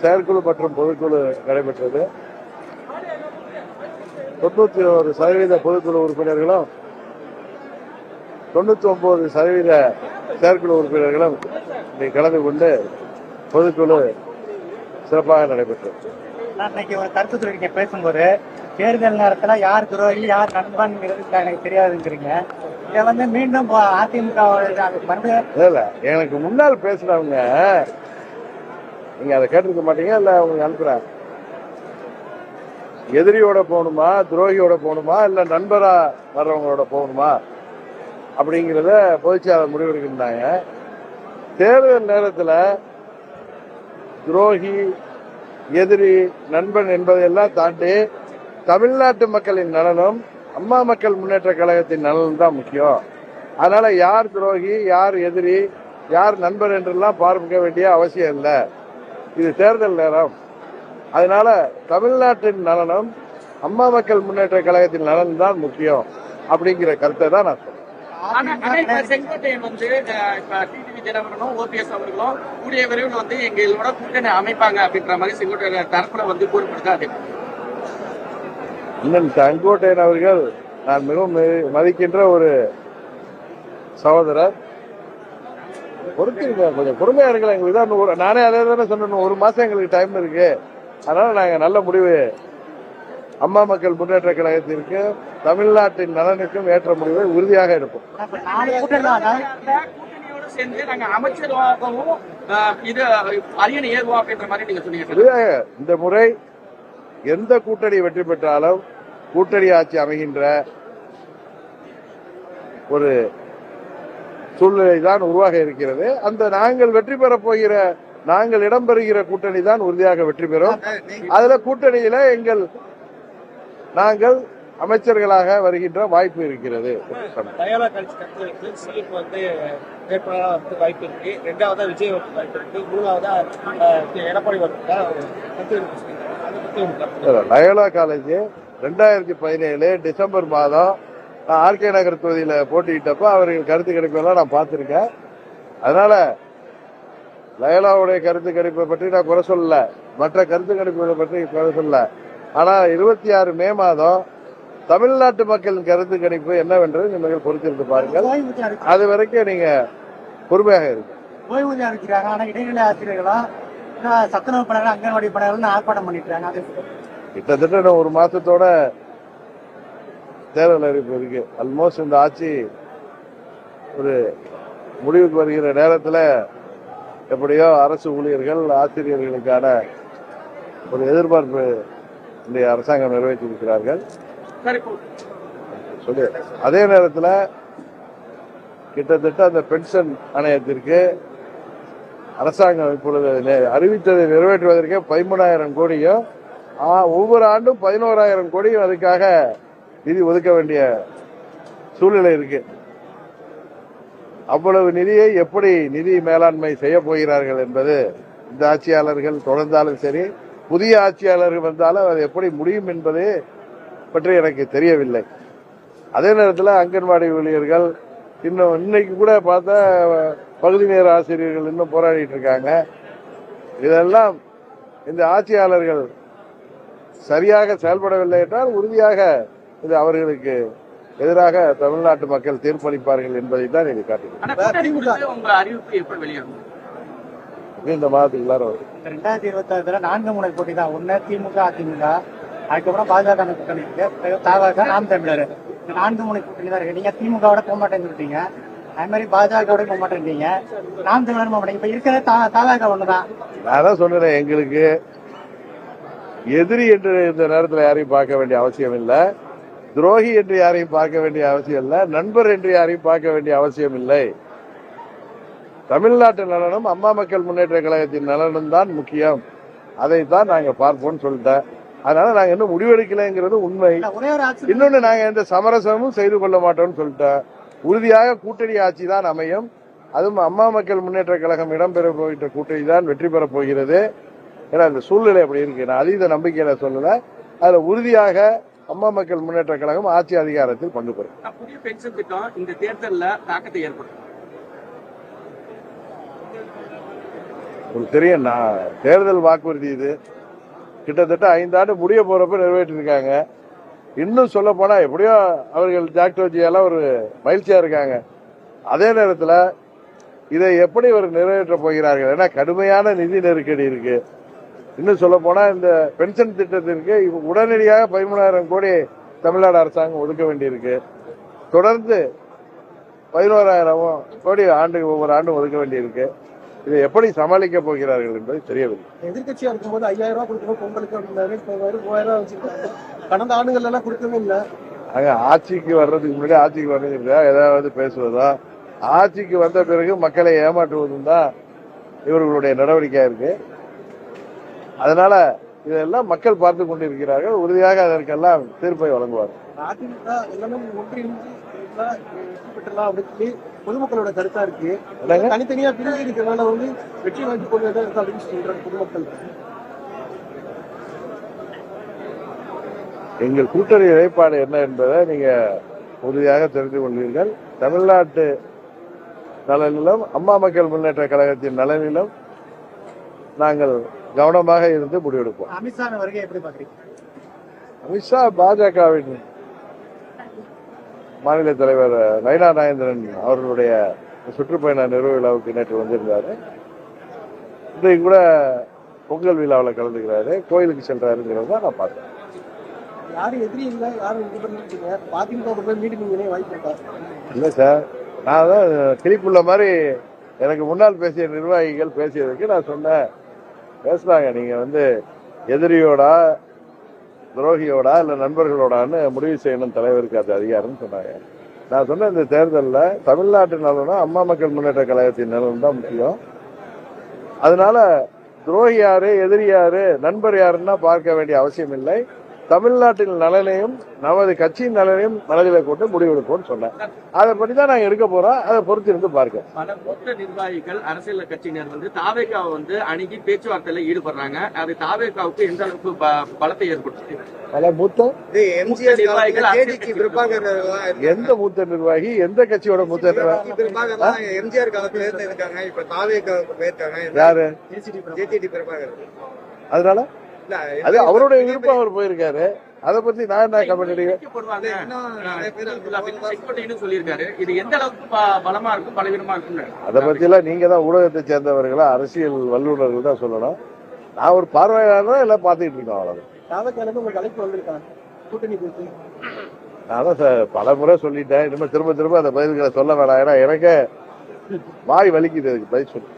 செயற்குழு மற்றும் பொதுக்குழு நடைபெற்றது. தொண்ணூத்தி ஒரு சதவீத பொதுக்குழு உறுப்பினர்களும் தொண்ணூத்தி ஒன்பது சதவீத செயற்குழு உறுப்பினர்களும் கலந்து கொண்டு பொதுக்குழு சிறப்பாக நடைபெற்றது. நான் இன்னைக்கு ஒரு கருத்து சொல்லிருக்கேன் பேசும்போது தேர்தல் நேரத்துல யார் துரோகி யார் நண்பன்ங்கிறது எனக்கு தெரியாதுங்கிறீங்க. இதை வந்து மீண்டும் அதிமுக எனக்கு முன்னால் பேசினவங்க நீங்க அதை கேட்டிருக்க மாட்டீங்க இல்ல உங்களுக்கு அனுப்புறேன் எதிரியோட போகணுமா துரோகியோட போகணுமா இல்ல நண்பரா வர்றவங்களோட போகணுமா? அப்படிங்கிறத பொதுச்செயலாளர் முடிவெடுக்கின்றாங்க. தேர்தல் நேரத்தில் துரோகி எதிரி நண்பன் என்பதையெல்லாம் தாண்டி தமிழ்நாட்டு மக்களின் நலனும் அம்மா மக்கள் முன்னேற்ற கழகத்தின் நலனும் தான் முக்கியம். அதனால யார் துரோகி யார் எதிரி யார் நண்பர் என்றெல்லாம் பார்க்க வேண்டிய அவசியம் இல்லை. இது தேர்தல் நேரம். அதனால தமிழ்நாட்டின் நலனும் அம்மா மக்கள் முன்னேற்ற கழகத்தின் நலன் தான் முக்கியம் அப்படிங்கிற கருத்தை தான் நான் சொல்றேன். செங்கோட்டையன் வந்து டிடிவி தினகரனும் ஓபிஎஸ் அவர்களும் கூடிய விரைவில் வந்து எங்களோட கூட்டணி அமைப்பாங்க அப்படின்ற மாதிரி செங்கோட்டையன் தரப்புல வந்து கூறப்படுது இன்னும் செங்கோட்டையன் அவர்கள் நான் மிகவும் மதி- மதிக்கின்ற ஒரு சகோதரர். பொறுத்துருங்க கொஞ்சம் பொறுமையா இருக்கலாம் எங்களுக்கு தான் நானே அதே தானே சொன்னேன். ஒரு மாசம் எங்களுக்கு டைம் இருக்கு. அதனால நாங்க நல்ல முடிவு அம்மா மக்கள் முன்னேற்ற கழகத்திற்கு தமிழ்நாட்டின் நலனுக்கும் ஏற்ற முடிவை உறுதியாக எடுப்போம். இந்த முறை எந்த கூட்டணி வெற்றி பெற்றாலும் கூட்டணி ஆட்சி அமைகின்ற ஒரு சூழ்நிலை தான் உருவாக இருக்கிறது. அந்த நாங்கள் வெற்றி பெறப் போகிற நாங்கள் இடம்பெறுகிற கூட்டணி தான் உறுதியாக வெற்றி பெறும். அதுல கூட்டணியில எங்கள் நாங்கள் அமைச்சர்களாக வருகின்ற வாய்ப்பு இருக்கிறது. வாய்ப்பு இருக்கு. ரெண்டாவதா விஜய் வாய்ப்பு இருக்கு. மூணாவதா எடப்பாடி. லயோலா காலேஜ் ரெண்டாயிரத்தி பதினேழு டிசம்பர் மாதம் நான் ஆர்கே நகர் தொகுதியில போட்டியிட்டப்ப அவர்கள் கருத்து கணிப்பெல்லாம் நான் பார்த்திருக்கேன். அதனால லயோலாவுடைய கருத்து கணிப்பை பற்றி நான் குறை சொல்லல. மற்ற கருத்து கணிப்புகளை பற்றி குறை சொல்லல. ஆனா இருபத்தி ஆறு மே மாதம் தமிழ்நாட்டு மக்களின் கருத்து கணிப்பு என்னவென்று நீங்கள் பொறுத்திருந்து பாருங்கள். அது வரைக்கும் நீங்க பொறுமையாக இருக்கு ஓய்வூதியம் அறிவிக்கிறாங்க ஆனா இடைநிலை ஆசிரியர்களும் இன்னும் சத்துணவு பணியாளர் அங்கன்வாடி பணியாளர்கள் ஆர்ப்பாட்டம் பண்ணிட்டு கிட்டத்தட்ட ஒரு மாசத்தோட தேர்தல் அறிவிப்பு இருக்கு. ஆல்மோஸ்ட் இந்த ஆட்சி ஒரு முடிவுக்கு வருகிற நேரத்தில் எப்படியோ அரசு ஊழியர்கள் ஆசிரியர்களுக்கான ஒரு எதிர்பார்ப்பு இந்த அரசாங்கம் நிறைவேற்றியிருக்கிறார்கள். சொல்லி. அதே நேரத்தில் கிட்டத்தட்ட அந்த பென்ஷன் ஆணையத்திற்கு அரசாங்கம் இப்பொழுது அறிவித்ததை நிறைவேற்றுவதற்கே பதிமூணாயிரம் கோடியும் ஒவ்வொரு ஆண்டும் பதினோராயிரம் கோடியும் அதுக்காக நிதி ஒதுக்க வேண்டிய சூழ்நிலை இருக்கு. அவ்வளவு நிதியை எப்படி நிதி மேலாண்மை செய்ய போகிறார்கள் என்பது இந்த ஆட்சியாளர்கள் தொடர்ந்தாலும் சரி புதிய ஆட்சியாளர்கள் வந்தாலும் அது எப்படி முடியும் என்பது பற்றி எனக்கு தெரியவில்லை. அதே நேரத்தில் அங்கன்வாடி ஊழியர்கள் இன்னும் இன்னைக்கு கூட பார்த்தா பகுதி நேர ஆசிரியர்கள் இன்னும் போராடிட்டு இருக்காங்க. இதெல்லாம் இந்த ஆட்சியாளர்கள் சரியாக செயல்படவில்லை என்றால் உறுதியாக இது அவர்களுக்கு எதிராக தமிழ்நாட்டு மக்கள் தீர்ப்பளிப்பார்கள் என்பதை தான் இது காட்டுகிறது இந்த மாதத்துக்குள்ளார வரும். ரெண்டாயிரத்தி இருபத்தி ஆறுல நான்கு முனை போட்டி தான். ஒண்ணு திமுக அதிமுக. அதுக்கப்புறம் பாஜக கூட்டணி இருக்கு. தவக நாம் தமிழர். நான்கு முனை கூட்டணி தான் இருக்கு. நீங்க திமுகவோட போக மாட்டேன்னு சொல்லிட்டீங்க. அது மாதிரி பாஜகவோட போக மாட்டேன்றீங்க. நாம் தமிழர் போக மாட்டேங்க. இப்ப இருக்கிற தவக ஒண்ணுதான். நான் தான் சொன்னேன் எங்களுக்கு எதிரி என்று இந்த நேரத்தில் யாரையும் பார்க்க வேண்டிய அவசியம் இல்லை. துரோகி என்று யாரையும் பார்க்க வேண்டிய அவசியம் இல்லை நண்பர் என்று யாரையும் பார்க்க வேண்டிய அவசியம் இல்லை. தமிழ்நாட்டு நலனும் அம்மா மக்கள் முன்னேற்ற கழகத்தின் நலனும் தான் முக்கியம். அதைத்தான் நாங்க பார்ப்போம்னு சொல்லிட்டேன். அதனால நாங்க இன்னும் முடிவெடுக்கலைங்கிறது உண்மை. இன்னொன்னு நாங்க எந்த சமரசமும் செய்து கொள்ள மாட்டோம்னு சொல்லிட்டேன். உறுதியாக கூட்டணி ஆட்சி தான் அமையும். அதுவும் அம்மா மக்கள் முன்னேற்ற கழகம் இடம்பெற போகின்ற கூட்டணி தான் வெற்றி பெறப் போகிறது. ஏன்னா இந்த சூழ்நிலை அப்படி இருக்கு. நான் அதீத நம்பிக்கையில சொல்லல. அதுல உறுதியாக அம்மா மக்கள் முன்னேற்ற கழகம் ஆட்சி அதிகாரத்தில் பங்கு பெறும். புதிய பென்ஷன் திட்டம் இந்த தேர்தல்ல தாக்கத்தை ஏற்படுத்தும். உங்களுக்கு தெரியும் நான் தேர்தல் வாக்குறுதி இது. கிட்டத்தட்ட ஐந்தாண்டு முடிய போறப்ப நிறைவேற்றிருக்காங்க. இன்னும் சொல்ல போனா எப்படியோ அவர்கள் ஜாக்டோஜியால ஒரு மகிழ்ச்சியா இருக்காங்க. அதே நேரத்துல இதை எப்படி ஒரு நிறைவேற்ற போகிறார்கள் ஏன்னா கடுமையான நிதி நெருக்கடி இருக்கு. இன்னும் சொல்ல போனா இந்த பென்ஷன் திட்டத்திற்கு உடனடியாக பதிமூணாயிரம் கோடி தமிழ்நாடு அரசாங்கம் ஒதுக்க வேண்டியிருக்கு. தொடர்ந்து பதினோராயிரம் கோடி ஆண்டு ஒவ்வொரு ஆண்டும் ஒதுக்க வேண்டியிருக்கு. இதை எப்படி சமாளிக்க போகிறார்கள் என்பது தெரியவில்லை. எதிர்கட்சியா இருக்கும்போது ஐயாயிரம் ரூபாய் கொடுக்கணும் பொங்கலுக்கு அப்படின்னாரு மூவாயிரம் ரூபாய் வச்சிருக்காங்க கடந்த ஆண்டுகள் எல்லாம் கொடுக்கவே இல்லை. அங்க ஆட்சிக்கு வர்றதுக்கு முன்னாடி ஆட்சிக்கு வர்றதுக்கு ஏதாவது பேசுவதா? ஆட்சிக்கு வந்த பிறகு மக்களை ஏமாற்றுவதும் தான் இவர்களுடைய நடவடிக்கையா இருக்கு. அதனால இதெல்லாம் மக்கள் பார்த்து கொண்டிருக்கிறார்கள். உறுதியாக அதற்கெல்லாம் தீர்ப்பை வழங்குவார் பொதுமக்களோட கருத்தா இருக்கு? தனித்தனியா பிரிஞ்சு இருக்கிறதுனால வந்து வெற்றி கொண்டு இருக்கு அப்படின்னு சொல்றாங்க பொதுமக்கள். எங்கள் கூட்டணி நிலைப்பாடு என்ன என்பதை நீங்க உறுதியாக தெரிந்து கொள்வீர்கள். தமிழ்நாட்டு நலனிலும் அம்மா மக்கள் முன்னேற்ற கழகத்தின் நலனிலும் நாங்கள் கவனமாக இருந்து முடிவெடுப்போம். அமித்ஷா வருகை எப்படி பாக்குறீங்க அமித்ஷா பாஜகவின் மாநில தலைவர் நயனா நாயந்திரன் அவர்களுடைய சுற்றுப்பயண நிறைவு விழாவுக்கு நேற்று வந்திருந்தாரு. இன்றைக்கு கூட பொங்கல் விழாவில் கலந்துக்கிறாரு. கோயிலுக்கு செல்றாருங்கிறத தான் நான் பார்த்தேன். யாரும் எதிரி இல்ல யாரும் இது பண்ணிருக்கீங்க அதிமுக போய் மீட்டிங் வாய்ப்பு இல்லை சார். நான் தான் கிளிப்புள்ள மாதிரி எனக்கு முன்னால் பேசிய நிர்வாகிகள் பேசியதுக்கு நான் சொன்னேன். பேசுனாங்க. நீங்க வந்து எதிரியோடா துரோகியோடா இல்ல நண்பர்களோடான்னு முடிவு செய்யணும் தலைவருக்கு அது அதிகாரம்னு சொன்னாங்க. நான் சொன்ன இந்த தேர்தலில் தமிழ்நாட்டு நலனும் அம்மா மக்கள் முன்னேற்ற கழகத்தின் நலன் தான் முக்கியம். அதனால துரோகி யாரு எதிரி யாரு நண்பர் யாருன்னா பார்க்க வேண்டிய அவசியம் இல்லை. தமிழ்நாட்டின் நலனையும் நமது கட்சியின் நலனையும் மனதில் கொண்டு முடிவெடுப்போம்னு சொன்னேன். அதை பற்றி தான் நாங்கள் எடுக்க போறோம் அதை பொறுத்து இருந்து பார்க்க பல மூத்த நிர்வாகிகள் அரசியல் கட்சியினர் வந்து தாவேக்காவை வந்து அணுகி பேச்சுவார்த்தையில ஈடுபடுறாங்க. அது தாவேக்காவுக்கு எந்த அளவுக்கு பலத்தை ஏற்படுத்துது? பல மூத்த? எந்த மூத்த நிர்வாகி எந்த கட்சியோட மூத்த நிர்வாகி? எம்ஜிஆர் காலத்துல இருந்து இருக்காங்க. இப்ப போயிருக்காங்க. யாரு? அதனால? அது அவருடைய விருப்பம் அவர் போயிருக்காரு. அதை பத்தி நான் என்ன கமெண்ட் அடிக்கிறேன் அதை பத்தியெல்லாம் நீங்க தான் ஊடகத்தை சேர்ந்தவர்களா? அரசியல் வல்லுநர்கள் தான் சொல்லணும். நான் ஒரு பார்வையாளர் எல்லாம் பார்த்துக்கிட்டு இருக்கோம் அவ்வளவு நான் தான் பல முறை சொல்லிட்டேன். இனிமே திரும்ப திரும்ப அந்த பதில்களை சொல்ல வேணாம். ஏன்னா எனக்கு வாய் வலிக்குது. அதுக்கு பதில் சொல்லு.